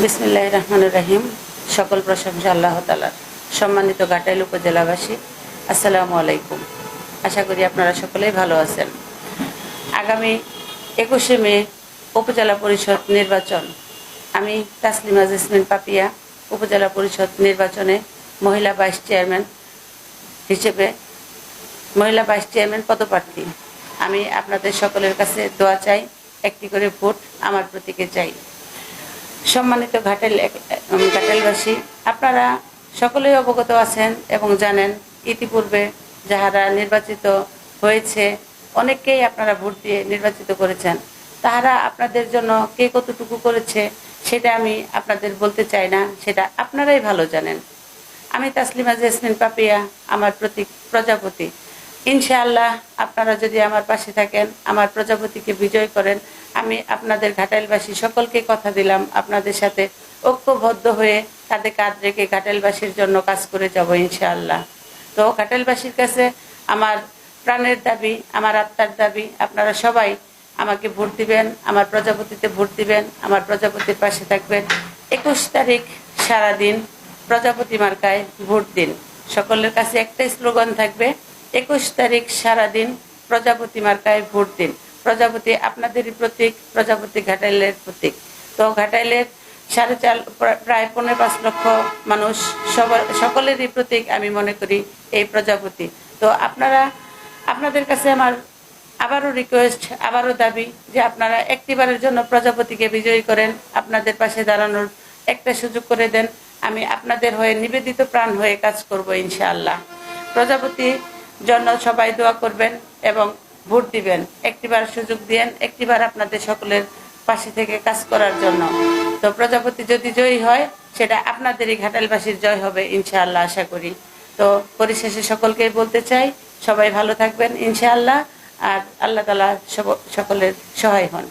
বিসমিল্লাহ রহমান রাহিম। সকল প্রশংসা আল্লাহ তালার সম্মানিত ঘাটাইল উপজেলাবাসী, আসসালামু আলাইকুম। আশা করি আপনারা সকলেই ভালো আছেন। আগামী একুশে মে উপজেলা পরিষদ নির্বাচন। আমি তাসলিমা জেসমিন পাপিয়া, উপজেলা পরিষদ নির্বাচনে মহিলা ভাইস চেয়ারম্যান হিসেবে মহিলা ভাইস চেয়ারম্যান পদপ্রার্থী। আমি আপনাদের সকলের কাছে দোয়া চাই, একটি করে ভোট আমার প্রতীকে চাই। সম্মানিত ঘাটেল ঘাটেলবাসী, আপনারা সকলেই অবগত আছেন এবং জানেন, ইতিপূর্বে যাহারা নির্বাচিত হয়েছে, অনেককেই আপনারা ভোট দিয়ে নির্বাচিত করেছেন। তাহারা আপনাদের জন্য কে কতটুকু করেছে, সেটা আমি আপনাদের বলতে চাই না, সেটা আপনারাই ভালো জানেন। আমি তাসলিমা জেসমিন পাপিয়া, আমার প্রতীক প্রজাপতি। ইনশাআল্লাহ আপনারা যদি আমার পাশে থাকেন, আমার প্রজাপতিকে বিজয় করেন, আমি আপনাদের ঘাটাইলবাসী সকলকে কথা দিলাম, আপনাদের সাথে ঐক্যবদ্ধ হয়ে তাদের কাঁধ রেখে ঘাটাইলবাসীর জন্য কাজ করে যাব ইনশাআল্লাহ। তো ঘাটাইলবাসীর কাছে আমার প্রাণের দাবি, আমার আত্মার দাবি, আপনারা সবাই আমাকে ভোট দিবেন, আমার প্রজাপতিতে ভোট দিবেন, আমার প্রজাপতির পাশে থাকবেন। একুশ তারিখ সারাদিন প্রজাপতি মার্কায় ভোট দিন। সকলের কাছে একটাই স্লোগান থাকবে একুশ তারিখ সারাদিন প্রজাপতি মার্কায় ভোট দিন। প্রজাপতি আপনাদেরই প্রতীক, প্রজাপতি ঘাটাইলের প্রতীক। তো ঘাটাইলের সাড়ে চার, প্রা- প্রায় পনেরো পাঁচ লক্ষ মানুষ সবার, সকলেরই প্রতীক আমি মনে করি এই প্রজাপতি। তো আপনারা, আপনাদের কাছে আমার আবারও রিকোয়েস্ট আবারও দাবি যে আপনারা একটিবারের জন্য প্রজাপতিকে বিজয়ী করেন, আপনাদের পাশে দাঁড়ানোর একটা সুযোগ করে দেন। আমি আপনাদের হয়ে নিবেদিত প্রাণ হয়ে কাজ করব ইনশাআল্লাহ। প্রজাপতি জন্য সবাই দোয়া করবেন এবং ভোট দিবেন। একটিবার সুযোগ দিয়েন, একটিবার আপনাদের সকলের পাশে থেকে কাজ করার জন্য। তো প্রজাপতি যদি জয়ী হয়, সেটা আপনাদেরই ঘাটালবাসীর জয় হবে ইনশাআল্লাহ আশা করি। তো পরিশেষে সকলকেই বলতে চাই, সবাই ভালো থাকবেন ইনশাআল্লাহ, আর আল্লাহ তালা সকলের সহায় হন।